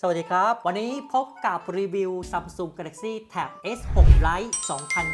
สวัสดีครับ วันนี้พบกับรีวิว Samsung Galaxy Tab S6 Lite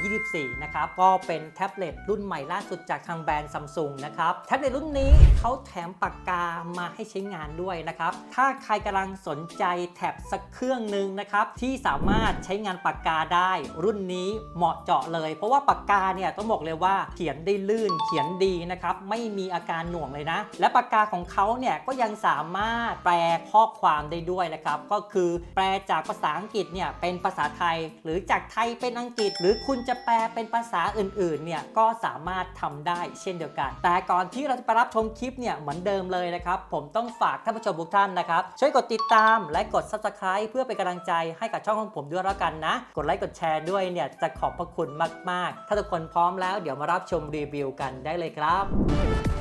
2024 นะครับ ก็เป็นแท็บเล็ตรุ่นใหม่ล่าสุดจากทางแบรนด์ Samsung นะครับ แท็บเล็ตรุ่นนี้เขาแถมปากกามาให้ใช้งานด้วยนะครับ ถ้าใครกำลังสนใจแท็บสักเครื่องหนึ่งนะครับ ที่สามารถใช้งานปากกาได้ รุ่นนี้เหมาะเจาะเลย เพราะว่าปากกาเนี่ยต้องบอกเลยว่าเขียนได้ลื่นเขียนดีนะครับไม่มีอาการหน่วงเลยนะ และปากกาของเขาเนี่ยก็ยังสามารถแปลข้อความได้ด้วยนะครับก็คือ แปลจากภาษาอังกฤษเนี่ยเป็นภาษาไทย หรือจากไทยเป็นอังกฤษ หรือคุณจะแปลเป็นภาษาอื่นๆเนี่ยก็สามารถทำได้เช่นเดียวกัน แต่ก่อนที่เราจะไปรับชมคลิปเนี่ยเหมือนเดิมเลยนะครับ ผมต้องฝากท่านผู้ชมทุกท่านนะครับ ช่วยกดติดตามและกด subscribe เพื่อเป็นกำลังใจให้กับช่องของผมด้วยแล้วกันนะ กดไลค์กดแชร์ด้วยเนี่ยจะขอบพระคุณมากๆ ถ้าทุกคนพร้อมแล้วเดี๋ยวมารับชมรีวิวกันได้เลยครับ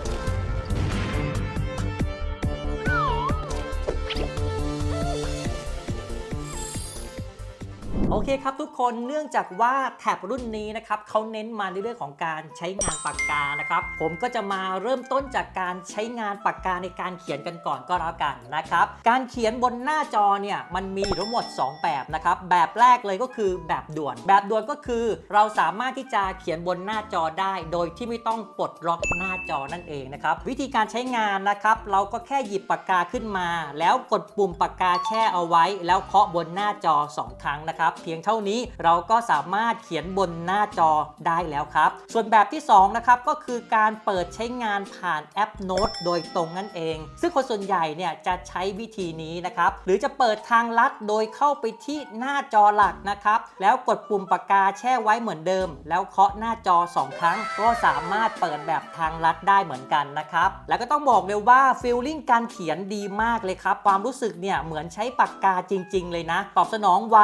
โอเคครับทุกคนเนื่องจากว่าแท็บรุ่นนี้นะครับเขาเน้นมาในเรื่องของการใช้งานปากกานะครับ ผมก็จะมาเริ่มต้นจากการใช้งานปากกาในการเขียนกันก่อนก็แล้วกันนะครับ การเขียนบนหน้าจอเนี่ยมันมีทั้งหมด 2 แบบนะครับ แบบแรกเลยก็คือแบบด่วน แบบด่วนก็คือ เราสามารถที่จะเขียนบนหน้าจอได้ โดยที่ไม่ต้องปลดล็อกหน้าจอนั่นเองนะครับ วิธีการใช้งานนะครับ เราก็แค่หยิบปากกาขึ้นมา แล้วกดปุ่มปากกาแช่เอาไว้ แล้วเคาะบนหน้าจอ 2 ครั้งนะครับเพียงเท่านี้ เราก็สามารถเขียนบนหน้าจอได้แล้วครับ ส่วนแบบที่2นะครับก็คือการเปิดใช้งานผ่านแอปโน้ตโดยตรงนั่นเอง ซึ่งคนส่วนใหญ่เนี่ยจะใช้วิธีนี้นะครับหรือจะเปิดทางลัดโดยเข้าไปที่หน้าจอหลักนะครับแล้วกดปุ่มปากกาแช่ไว้เหมือนเดิม แล้วเคาะหน้าจอ 2 ครั้ง ก็สามารถเปิดแบบทางลัดได้เหมือนกันนะครับแล้วก็ต้องบอกเลยว่าฟีลลิ่งการเขียนดีมากเลยครับความรู้สึกเนี่ยเหมือนใช้ปากกาจริง ๆ เลยนะ ตอบสนองไว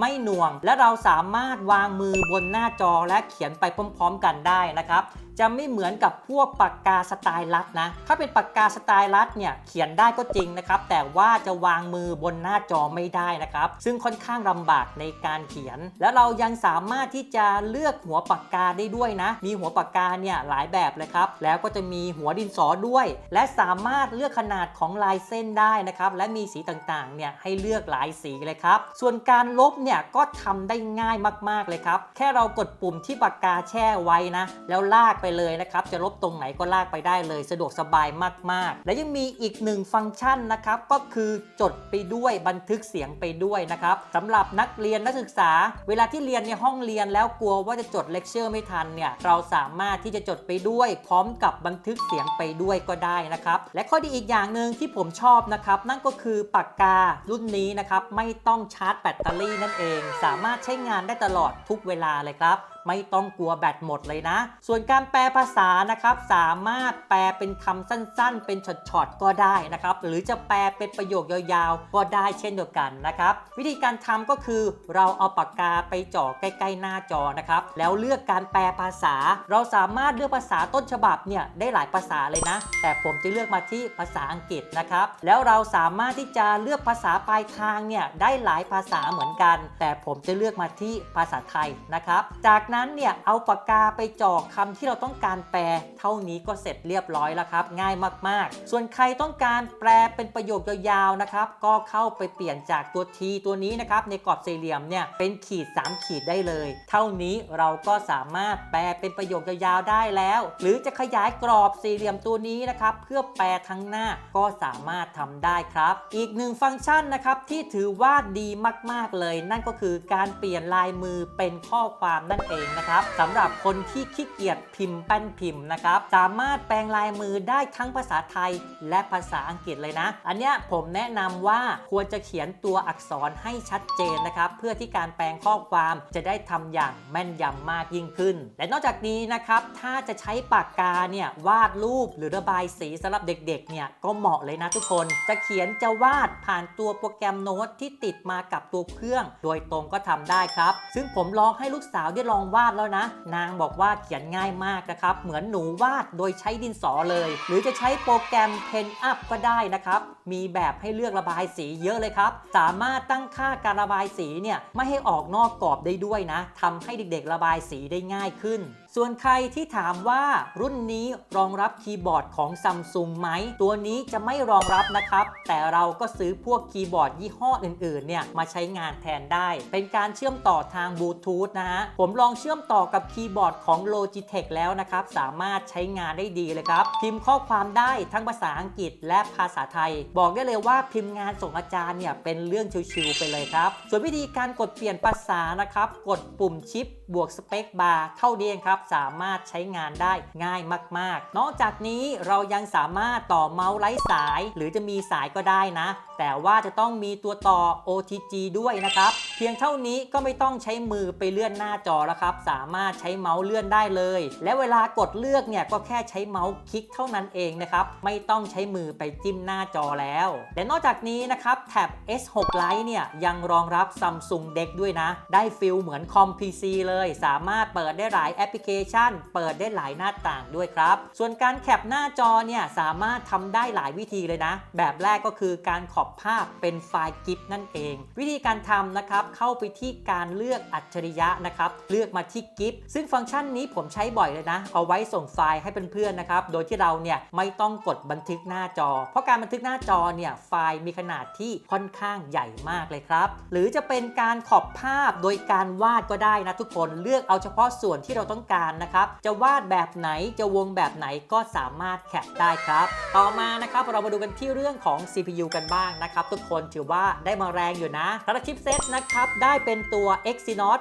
ไม่หน่วง และเราสามารถวางมือบนหน้าจอและเขียนไปพร้อม ๆ กันได้นะครับ จะไม่เหมือนกับพวกปากกาสไตล์ลัดนะ ถ้าเป็นปากกาสไตล์ลัดเนี่ยเขียนได้ก็จริงนะครับ แต่ว่าจะวางมือบนหน้าจอไม่ได้นะครับ ซึ่งค่อนข้างลำบากในการเขียน แล้วเรายังสามารถที่จะเลือกหัวปากกาได้ด้วยนะ มีหัวปากกาเนี่ยหลายแบบเลยครับ แล้วก็จะมีหัวดินสอด้วย และสามารถเลือกขนาดของลายเส้นได้นะครับ และมีสีต่างๆ เนี่ยให้เลือกหลายสีเลยครับ ส่วนการลบเนี่ยก็ทำได้ง่ายมากๆเลยครับ แค่เรากดปุ่มที่ปากกาแช่ไว้นะ แล้วลากไปเลยนะครับ จะลบตรงไหนก็ลากไปได้เลย สะดวกสบายมากๆ และยังมีอีกหนึ่งฟังก์ชันนะครับ ก็คือจดไปด้วยบันทึกเสียงไปด้วยนะครับสำหรับนักเรียนนักศึกษา เวลาที่เรียนในห้องเรียนแล้วกลัวว่าจะจดเลคเชอร์ไม่ทันเนี่ยเราสามารถที่จะจดไปด้วย พร้อมกับบันทึกเสียงไปด้วยก็ได้นะครับและข้อดีอีกอย่างหนึ่งที่ผมชอบนะครับนั่นก็คือปากการุ่นนี้นะครับไม่ต้องชาร์จแบตเตอรี่นั่นเอง สามารถใช้งานได้ตลอดทุกเวลาเลยครับ ไม่ต้องกลัวแบตหมดเลยนะ ส่วนการแปลภาษานะครับสามารถแปลเป็นคำสั้นๆ เป็นช็อตๆก็ได้นะครับ หรือจะแปลเป็นประโยคยาวๆ ก็ได้เช่นเดียวกันนะครับ วิธีการทำก็คือเราเอาปากกาไปจ่อใกล้ๆหน้าจอนะครับ แล้วเลือกการแปลภาษา เราสามารถเลือกภาษาต้นฉบับเนี่ยได้หลายภาษาเลยนะ แต่ผมจะเลือกมาที่ภาษาอังกฤษนะครับ แล้วเราสามารถที่จะเลือกภาษาปลายทางเนี่ยได้หลายภาษาเหมือนกัน แต่ผมจะเลือกมาที่ภาษาไทยนะครับ จากนั้นเนี่ยเอาปากกาไปจ่อคำที่เราต้องการแปล เท่านี้ก็เสร็จเรียบร้อยแล้วครับ ง่ายมากๆ ส่วนใครต้องการแปลเป็นประโยคยาวๆนะครับ ก็เข้าไปเปลี่ยนจากตัวทีตัวนี้นะครับในกรอบสี่เหลี่ยมเนี่ยเป็นขีด 3 ขีดได้เลย เท่านี้เราก็สามารถแปลเป็นประโยคยาวๆได้แล้ว หรือจะขยายกรอบสี่เหลี่ยมตัวนี้นะครับเพื่อแปลทั้งหน้าก็สามารถทำได้ครับ อีกหนึ่งฟังก์ชันนะครับที่ถือว่าดีมากๆเลย นั่นก็คือการเปลี่ยนลายมือเป็นข้อความนั่นเองนะครับสำหรับคนที่ขี้เกียจพิมพ์แป้นพิมพ์นะครับ สามารถแปลงลายมือได้ทั้งภาษาไทยและภาษาอังกฤษเลยนะ อันเนี้ยผมแนะนำว่าควรจะเขียนตัวอักษรให้ชัดเจนนะครับ เพื่อที่การแปลงข้อความจะได้ทำอย่างแม่นยำมากยิ่งขึ้น และนอกจากนี้นะครับ ถ้าจะใช้ปากกาเนี่ยวาดรูปหรือระบายสีสำหรับเด็กๆเนี่ยก็เหมาะเลยนะทุกคน จะเขียนจะวาดผ่านตัวโปรแกรมโน้ตที่ติดมากับตัวเครื่อง โดยตรงก็ทำได้ครับ ซึ่งผมลองให้ลูกสาวได้ลองวาดแล้วนะ นางบอกว่าเขียนง่ายมากนะครับ เหมือนหนูวาดโดยใช้ดินสอเลย หรือจะใช้โปรแกรม Pen Up ก็ได้นะครับ มีแบบให้เลือกระบายสีเยอะเลยครับ สามารถตั้งค่าการระบายสีเนี่ยไม่ให้ออกนอกกรอบได้ด้วยนะทำให้เด็กๆระบายสีได้ง่ายขึ้น ส่วนใครที่ถามว่ารุ่นนี้รองรับคีย์บอร์ดของซัมซุงไหม ตัวนี้จะไม่รองรับนะครับ แต่เราก็ซื้อพวกคีย์บอร์ดยี่ห้ออื่นๆ เนี่ยมาใช้งานแทนได้ เป็นการเชื่อมต่อทางบลูทูธนะฮะ ผมลองเชื่อมต่อกับคีย์บอร์ดของ Logitech แล้วนะครับ สามารถใช้งานได้ดีเลยครับ พิมพ์ข้อความได้ทั้งภาษาอังกฤษและภาษาไทย บอกได้เลยว่าพิมพ์งานส่งอาจารย์เนี่ยเป็นเรื่องชิวๆไปเลยครับ ส่วนวิธีการกดเปลี่ยนภาษานะครับ กดปุ่มชิป บวกสเปคบาร์เท่าเดียงครับ สามารถใช้งานได้ง่ายมาก ๆ นอกจากนี้เรายังสามารถต่อเมาส์ไร้สาย หรือจะมีสายก็ได้นะ แต่ว่าจะต้องมีตัวต่อ OTG ด้วยนะครับ เพียงเท่านี้ก็ไม่ต้องใช้มือไปเลื่อนหน้าจอแล้วครับ สามารถใช้เมาส์เลื่อนได้เลย และเวลากดเลือกเนี่ยก็แค่ใช้เมาส์คลิกเท่านั้นเองนะครับ ไม่ต้องใช้มือไปจิ้มหน้าจอแล้ว และนอกจากนี้นะครับแท็บ S6 Lite เนี่ยยังรองรับ Samsung Deck ด้วยนะ ได้ฟิลเหมือนคอม PC เลยสามารถเปิดได้หลายแอปพลิเคชัน เปิดได้หลายหน้าต่างด้วยครับ ส่วนการแคปหน้าจอเนี่ยสามารถทำได้หลายวิธีเลยนะ แบบแรกก็คือการขอบภาพเป็นไฟล์กิฟนั่นเอง วิธีการทำนะครับเข้าไปที่การเลือกอัจฉริยะนะครับเลือกมาที่กิฟซึ่งฟังก์ชันนี้ผมใช้บ่อยเลยนะ เอาไว้ส่งไฟล์ให้เพื่อนๆนะครับโดยที่เราเนี่ยไม่ต้องกดบันทึกหน้าจอ เพราะการบันทึกหน้าจอเนี่ยไฟล์มีขนาดที่ค่อนข้างใหญ่มากเลยครับ หรือจะเป็นการขอบภาพโดยการวาดก็ได้นะทุกคนเลือกเอาเฉพาะส่วนที่เราต้องการนะครับ จะวาดแบบไหนจะวงแบบไหนก็สามารถแคปได้ครับ ต่อมานะครับเรามาดูกันที่เรื่องของ CPU กันบ้างนะครับ ทุกคนถือว่าได้มาแรงอยู่นะสำหรับชิปเซตนะครับได้เป็นตัว Exynos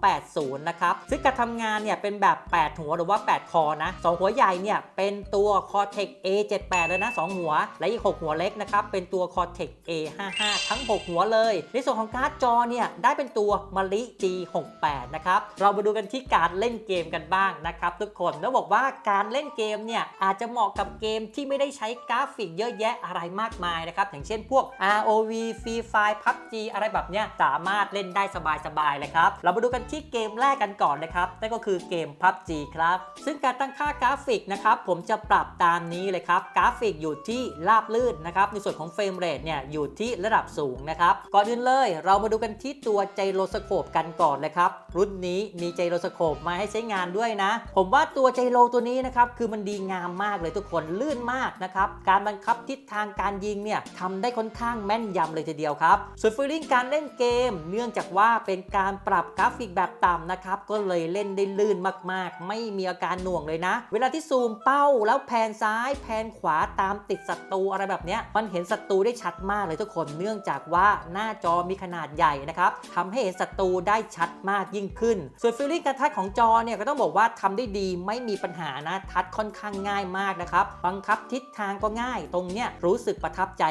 1280 นะครับซึ่งการทำงานเนี่ยเป็นแบบ 8 หัวหรือว่า 8 คอนะ 2 หัวใหญ่เนี่ยเป็นตัว Cortex A78 เลยนะ 2 หัว และอีก 6 หัวเล็กนะครับเป็นตัว Cortex A55 ทั้ง 6 หัวเลย ในส่วนของการ์ดจอเนี่ยได้เป็นตัวม a ลิ G68 นะครับเรามาดูกันที่การเล่นเกมกันบ้างนะครับ ทุกคนแล้วบอกว่าการเล่นเกมเนี่ยอาจจะเหมาะกับเกมที่ไม่ได้ใช้กราฟิกเยอะแยะอะไรมากมายนะครับ อย่างเช่นพวก ROV Free Fire PUBG อะไรแบบเนี้ยสามารถเล่นได้สบายๆเลยครับ เรามาดูกันที่เกมแรกกันก่อนนะครับนั่นก็คือเกม PUBG ครับ ซึ่งการตั้งค่ากราฟิกนะครับผมจะปรับตามนี้เลยครับกราฟิกอยู่ที่ราบลื่นนะครับในส่วนของเฟรมเรทเนี่ยอยู่ที่ระดับสูงนะครับก่อนอื่นเลย เรามาดูกันที่ตัวไจโรสโคปกันก่อนเลยครับรุ่นนี้มีไจโรสโคปมาให้ใช้งานด้วยนะ ผมว่าตัวไจโรตัวนี้นะครับคือมันดีงามมากเลยทุกคนลื่นมากนะครับการบังคับทิศทางการยิงเนี่ยทำได้ค่อนข้างแม่นยำเลยทีเดียวครับ ส่วนฟีลลิ่งการเล่นเกม เนื่องจากว่าเป็นการปรับกราฟิกแบบต่ำนะครับก็เลยเล่นได้ลื่นมากๆ ไม่มีอาการหน่วงเลยนะ เวลาที่ซูมเป้าแล้วแผนซ้ายแผนขวาตามติดศัตรูอะไรแบบเนี้ยมันเห็นศัตรูได้ชัดมากเลยทุกคน เนื่องจากว่าหน้าจอมีขนาดใหญ่นะครับทำให้เห็นศัตรูได้ชัดมากยิ่งขึ้นส่วนฟิลลิ่งการทัดของจอเนี่ยก็ต้องบอกว่าทำได้ดีไม่มีปัญหานะทัดค่อนข้างง่ายมากนะครับบังคับทิศทางก็ง่าย ตรงเนี้ยรู้สึกประทับใจ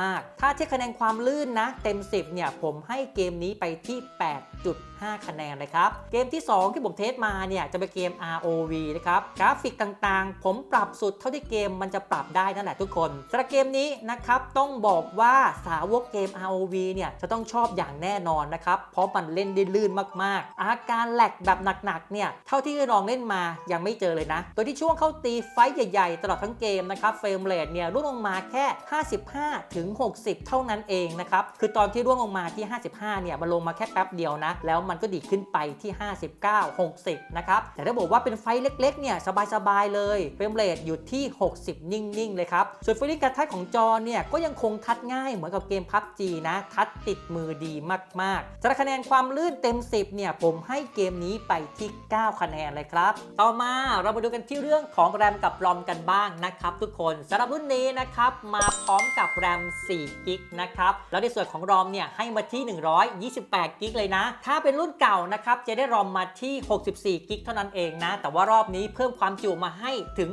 มากๆ ถ้าเทียบคะแนนความลื่นนะ เต็ม 10เนี่ยผมให้เกมนี้ไปที่ 5 คะแนนเลยครับ เกมที่ 2 ที่ผมเทสมาเนี่ยจะเป็นเกม ROV นะครับ กราฟิกต่างๆ ผมปรับสุดเท่าที่เกมมันจะปรับได้นั่นแหละทุกคนสำหรับเกมนี้นะครับต้องบอกว่าสาวกเกม ROV เนี่ยจะต้องชอบอย่างแน่นอนนะครับ เพราะมันเล่นได้ลื่นมากๆ อาการแหลกแบบหนักๆเนี่ยเท่าที่ลองเล่นมายังไม่เจอเลยนะ ตัวที่ช่วงเข้าตีไฟท์ใหญ่ๆ ตลอดทั้งเกมนะครับเฟรมเรทเนี่ยร่วงลงมาแค่ 55ถึง60 เท่านั้นเองนะครับคือตอนที่ร่วงลงมาที่ 55เนี่ยมันลงมาแค่แป๊บเดียวนะแล้วมันก็ดีขึ้นไปที่ 59 60 นะครับ แต่ถ้าบอกว่าเป็นไฟเล็กๆเนี่ยสบายๆเลยเฟรมเรทอยู่ที่ 60 นิ่งๆ เลยครับ ส่วนฟีลิ่งการทัชของจอเนี่ยก็ยังคงทัดง่ายเหมือนกับเกม PUBG นะ ทัดติดมือดีมากๆสำหรับคะแนนความลื่นเต็ม 10 เนี่ยผมให้เกมนี้ไปที่ 9 คะแนนเลยครับ ต่อมาเรามาดูกันที่เรื่องของแรมกับรอมกันบ้างนะครับทุกคนสำหรับรุ่นนี้นะครับมาพร้อมกับแรม4กิกนะครับแล้วในส่วนของรอมเนี่ยให้มาที่ 128กิกเลยนะ ถ้าเป็นรุ่นเก่านะครับจะได้รอมมาที่ 64 กิกเท่านั้นเองนะ แต่ว่ารอบนี้เพิ่มความจุมาให้ถึง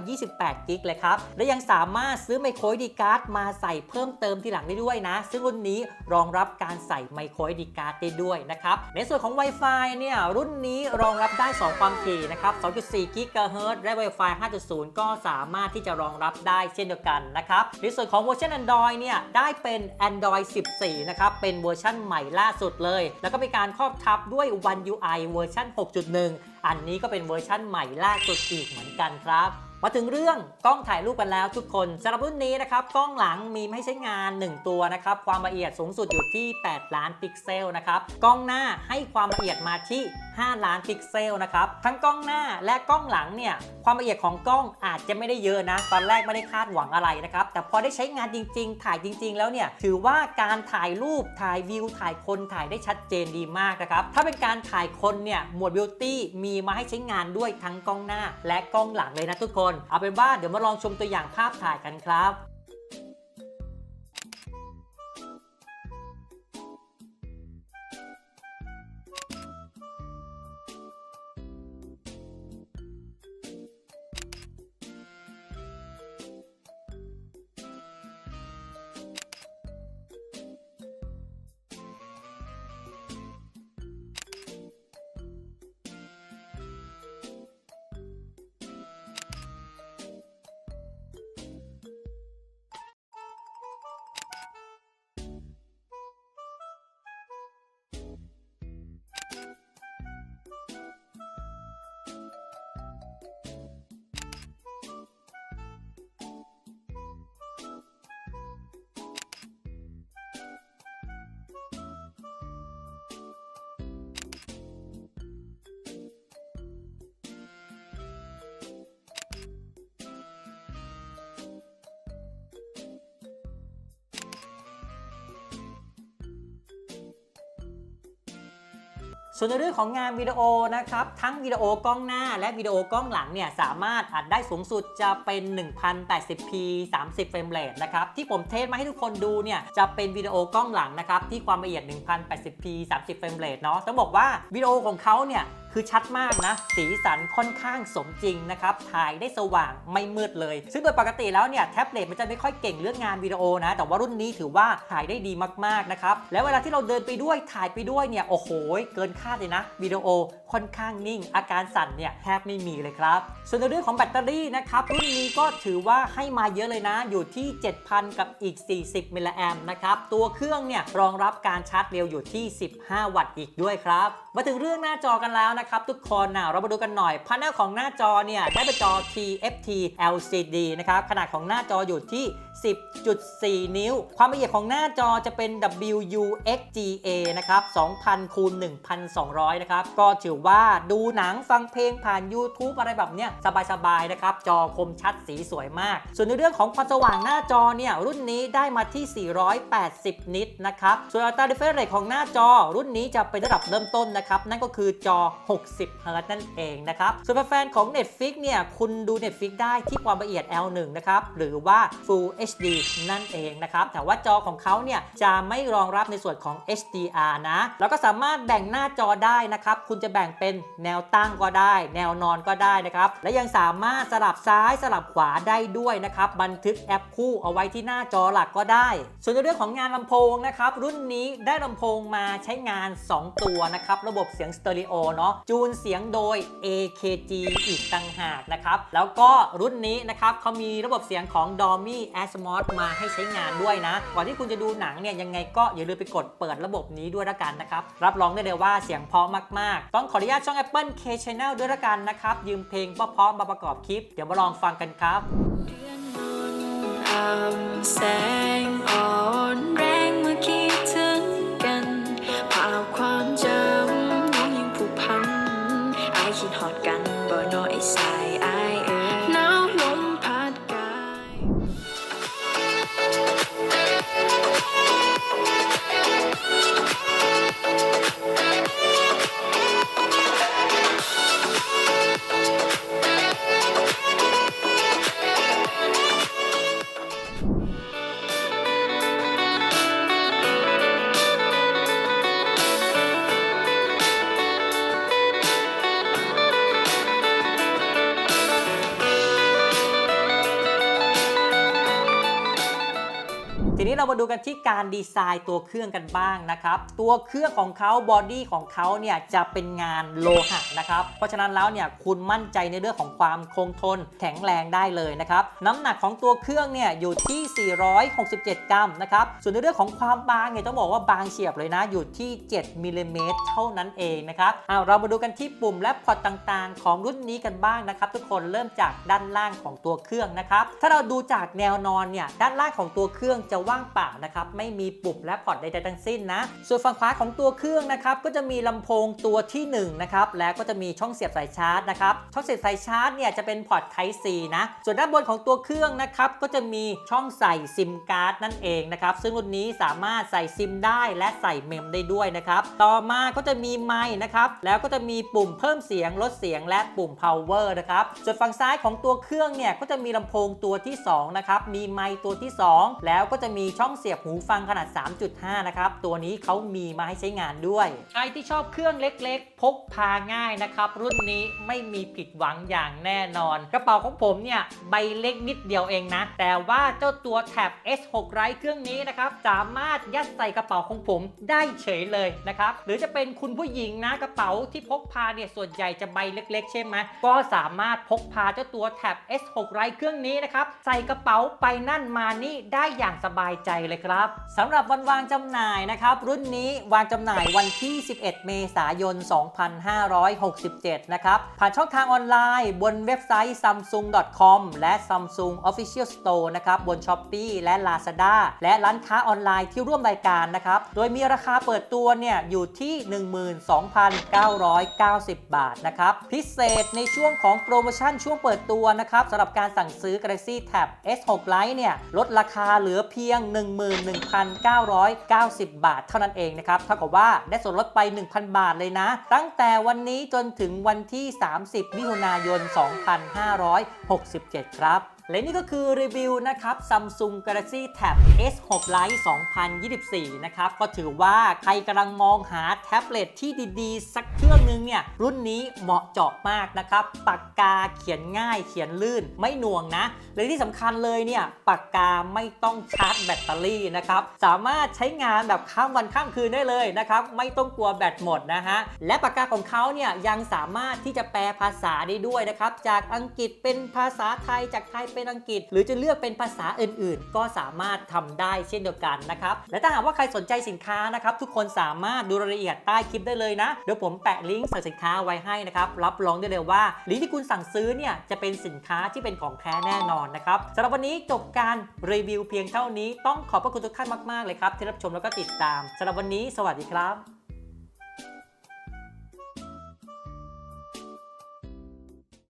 128 กิกเลยครับ และยังสามารถซื้อไมโครดีการ์ดมาใส่เพิ่มเติมทีหลังได้ด้วยนะ ซึ่งรุ่นนี้รองรับการใส่ไมโครดีการ์ดได้ด้วยนะครับ ในส่วนของ Wi-Fi เนี่ยรุ่นนี้รองรับได้ 2 ความถี่นะครับ 2.4 GHz และ Wi-Fi 5.0 ก็สามารถที่จะรองรับได้เช่นเดียวกันนะครับในส่วนของเวอร์ชัน Android เนี่ยได้เป็น Android 14 นะครับเป็นเวอร์ชันใหม่ล่าสุดเลย แล้วก็มีการครอบทับด้วย One UI เวอร์ชัน6.1 อันนี้ก็เป็นเวอร์ชันใหม่ล่าสุดอีกเหมือนกันครับ มาถึงเรื่องกล้องถ่ายรูปกันแล้วทุกคนสำหรับรุ่นนี้นะครับกล้องหลังมีให้ใช้งาน 1 ตัวนะครับความละเอียดสูงสุดอยู่ที่ 8 ล้านพิกเซลนะครับกล้องหน้าให้ความละเอียดมาที่ 5 ล้านพิกเซลนะครับทั้งกล้องหน้าและกล้องหลังเนี่ยความละเอียดของกล้องอาจจะไม่ได้เยอะนะ ตอนแรกไม่ได้คาดหวังอะไรนะครับแต่พอได้ใช้งานจริง ๆ ถ่ายจริง ๆ แล้วเนี่ยถือว่าการถ่ายรูปถ่ายวิวถ่ายคนถ่ายได้ชัดเจนดีมากนะครับถ้าเป็นการถ่ายคนเนี่ยหมวดบิวตี้มีมาให้ใช้งานด้วยทั้งกล้องหน้าและกล้องหลังเลยนะทุกคนเอาเป็นว่าเดี๋ยวมาลองชมตัวอย่างภาพถ่ายกันครับ ส่วนในเรื่องของงานวิดีโอนะครับ ทั้งวิดีโอกล้องหน้าและวิดีโอกล้องหลังเนี่ยสามารถอัดได้สูงสุดจะเป็น 1080p 30เฟรมเรทนะครับที่ผมเทสมาให้ทุกคนดูเนี่ยจะเป็นวิดีโอกล้องหลังนะครับที่ความละเอียด 1080p 30เฟรมเรทเนาะต้องบอกว่าวิดีโอของเขาเนี่ย คือชัดมากนะ สีสันค่อนข้างสมจริงนะครับถ่ายได้สว่างไม่มืดเลย ซึ่งโดยปกติแล้วเนี่ยแท็บเล็ตมันจะไม่ค่อยเก่งเรื่องงานวิดีโอนะ แต่ว่ารุ่นนี้ถือว่าถ่ายได้ดีมากๆนะครับแล้วเวลาที่เราเดินไปด้วยถ่ายไปด้วยเนี่ยโอ้โหเกินคาดเลยนะวิดีโอค่อนข้างนิ่ง อาการสั่นเนี่ยแทบไม่มีเลยครับ ส่วนในเรื่องของแบตเตอรี่นะครับรุ่นนี้ก็ถือว่าให้มาเยอะเลยนะ อยู่ที่ 7,000 กับอีก 40มิลลิแอมนะครับตัวเครื่องเนี่ยรองรับการชาร์จเร็วอยู่ที่ 15 วัตต์อีกด้วยครับมาถึงเรื่องหน้าจอกันแล้วนะครับทุกคนนะเรามาดูกันหน่อยพานัลของหน้าจอเนี่ยได้เป็นจอ TFT LCD นะครับขนาดของหน้าจออยู่ที่ 10.4 นิ้ว ความละเอียดของหน้าจอจะเป็น WUXGA นะครับ2,000คูณ1,200 นะครับ ก็ถือว่าดูหนังฟังเพลงผ่าน YouTube อะไรแบบเนี้ยสบายๆนะครับ จอคมชัดสีสวยมาก ส่วนในเรื่องของความสว่างหน้าจอเนี่ยรุ่นนี้ได้มาที่ 480 นิตนะครับ ส่วนอัตรา refresh rate ของหน้าจอรุ่นนี้จะเป็นระดับเริ่มต้นนะครับ นั่นก็คือจอ60เฮิร์ตซ์นั่นเองนะครับส่วนแฟนๆของ Netflix เนี่ยคุณดู Netflix ได้ที่ความละเอียด L1 นะครับหรือว่า Full HD นั่นเองนะครับแต่ว่าจอของเขาเนี่ยจะไม่รองรับในส่วนของ HDR นะแล้วก็สามารถแบ่งหน้าจอได้นะครับคุณจะแบ่งเป็นแนวตั้งก็ได้ แนวนอนก็ได้นะครับและยังสามารถสลับซ้ายสลับขวาได้ด้วยนะครับบันทึกแอปคู่เอาไว้ที่หน้าจอหลักก็ได้ ส่วนในเรื่องของงานลำโพงนะครับรุ่นนี้ได้ลำโพงมาใช้งาน 2 ตัวนะครับระบบเสียงสเตอริโอเนาะจูนเสียงโดย AKG อีกต่างหากนะครับ แล้วก็รุ่นนี้นะครับเขามีระบบเสียงของ Dolby Atmos มาให้ใช้งานด้วยนะ ก่อนที่คุณจะดูหนังเนี่ยยังไงก็อย่าลืมไปกดเปิดระบบนี้ด้วยละกันนะครับ รับรองได้เลยว่าเสียงเพราะมาก ๆ ต้องขออนุญาตช่อง Apple K Channel ด้วยละกันนะครับ ยืมเพลงเพราะๆมาประกอบคลิป เดี๋ยวมาลองฟังกันครับเดือนมนแสงอ่อนแรง คิดหอดกันบ่นอไอ้สาีนี้เรามาดูกันที่การดีไซน์ตัวเครื่องกันบ้างนะครับ ตัวเครื่องของเขาบอดี้ของเขาเนี่ยจะเป็นงานโลหะนะครับ เพราะฉะนั้นแล้วเนี่ยคุณมั่นใจในเรื่องของความคงทนแข็งแรงได้เลยนะครับ น้ำหนักของตัวเครื่องเนี่ยอยู่ที่ 467 กรัมนะครับ ส่วนในเรื่องของความบางเนี่ยต้องบอกว่าบางเฉียบเลยนะอยู่ที่ 7มิลลิเมตรเท่านั้นเองนะครับเอาเรามาดูกันที่ปุ่มและพอร์ตต่างๆ ของรุ่นนี้กันบ้างนะครับ ทุกคนเริ่มจากด้านล่างของตัวเครื่องนะครับ ถ้าเราดูจากแนวนอนเนี่ยด้านล่างของตัวเครื่องจะว่างเปล่านะครับไม่มีปุ่มและพอร์ตใดๆทั้งสิ้นนะส่วนฝั่งขวาของตัวเครื่องนะครับก็จะมีลำโพงตัวที่1นงนะครับแล้วก็จะมีช่องเสียบสายชาร์จนะครับช่องเสียบสายชาร์จเนี่ยจะเป็นพอร์ต Type C นะส่วนด้านบนของตัวเครื่องนะครับก็จะมีช่องใส่ซิมการ์ดนั่นเองนะครับซึ่งรุ่นนี้สามารถใส่ซิมได้และใส่เมมได้ด้วยนะครับต่อมาก็จะมีไมค์นะครับแล้วก็จะมีปุ่มเพิ่มเสียงลดเสียงและปุ่ม power นะครับส่วนฝั่งซ้ายของตัวเครื่องเนี่ยก็จะมีลำโพงตัวที่2นะครับมีไมค์ตัวที่ 2 แล้วก็จะมีีช่องเสียบหูฟังขนาด 3.5 นะครับ ตัวนี้เขามีมาให้ใช้งานด้วย ใครที่ชอบเครื่องเล็กๆ พกพาง่ายนะครับ รุ่นนี้ไม่มีผิดหวังอย่างแน่นอน กระเป๋าของผมเนี่ย ใบเล็กนิดเดียวเองนะ แต่ว่าเจ้าตัวแท็บ S6 ไรเครื่องนี้นะครับ สามารถยัดใส่กระเป๋าของผมได้เฉยเลยนะครับ หรือจะเป็นคุณผู้หญิงนะกระเป๋าที่พกพาเนี่ยส่วนใหญ่จะใบเล็ก ๆ ใช่ไหมก็สามารถพกพาเจ้าตัวแท็บ S6 ไรเครื่องนี้นะครับใส่กระเป๋าไปนั่นมานี่ได้อย่างสบายใจเลยครับสำหรับวันวางจำหน่ายนะครับ รุ่นนี้วางจำหน่ายวันที่ 11 เมษายน 2567 นะครับ ผ่านช่องทางออนไลน์บนเว็บไซต์ samsung.com และ Samsung Official Store นะครับ บน Shopee และ Lazada และร้านค้าออนไลน์ที่ร่วมรายการนะครับ โดยมีราคาเปิดตัวเนี่ยอยู่ที่ 12,990 บาทนะครับ พิเศษในช่วงของโปรโมชั่นช่วงเปิดตัวนะครับสำหรับการสั่งซื้อ Galaxy Tab S6 Lite เนี่ยลดราคาเหลือเพียง11,990 บาท เท่านั้นเองนะครับเท่ากับว่าได้ส่วนลดไป 1,000 บาทเลยนะ ตั้งแต่วันนี้จนถึงวันที่ 30 มิถุนายน 2567 ครับ และนี่ก็คือรีวิวนะครับ Samsung Galaxy Tab S6 Lite 2024 นะครับ ก็ถือว่าใครกำลังมองหาแท็บเล็ตที่ดีๆ สักเครื่องนึงเนี่ย รุ่นนี้เหมาะเจาะมากนะครับ ปากกาเขียนง่ายเขียนลื่นไม่หน่วงนะ และที่สำคัญเลยเนี่ย ปากกาไม่ต้องชาร์จแบตเตอรี่นะครับ สามารถใช้งานแบบข้ามวันข้ามคืนได้เลยนะครับ ไม่ต้องกลัวแบตหมดนะฮะ และปากกาของเขาเนี่ยยังสามารถที่จะแปลภาษาได้ด้วยนะครับ จากอังกฤษเป็นภาษาไทยจากไทยเป็นอังกฤษ หรือจะเลือกเป็นภาษาอื่นๆ ก็สามารถทำได้เช่นเดียวกันนะครับ และถ้าหากว่าใครสนใจสินค้านะครับทุกคนสามารถดูรายละเอียดใต้คลิปได้เลยนะ เดี๋ยวผมแปะลิงก์สั่งสินค้าไว้ให้นะครับ รับรองได้เลยว่าลิงก์ที่คุณสั่งซื้อเนี่ยจะเป็นสินค้าที่เป็นของแท้แน่นอนนะครับสำหรับวันนี้จบการรีวิวเพียงเท่านี้ ต้องขอบพระคุณทุกท่านมากๆเลยครับที่รับชมแล้วก็ติดตามสำหรับวันนี้ สวัสดีครับ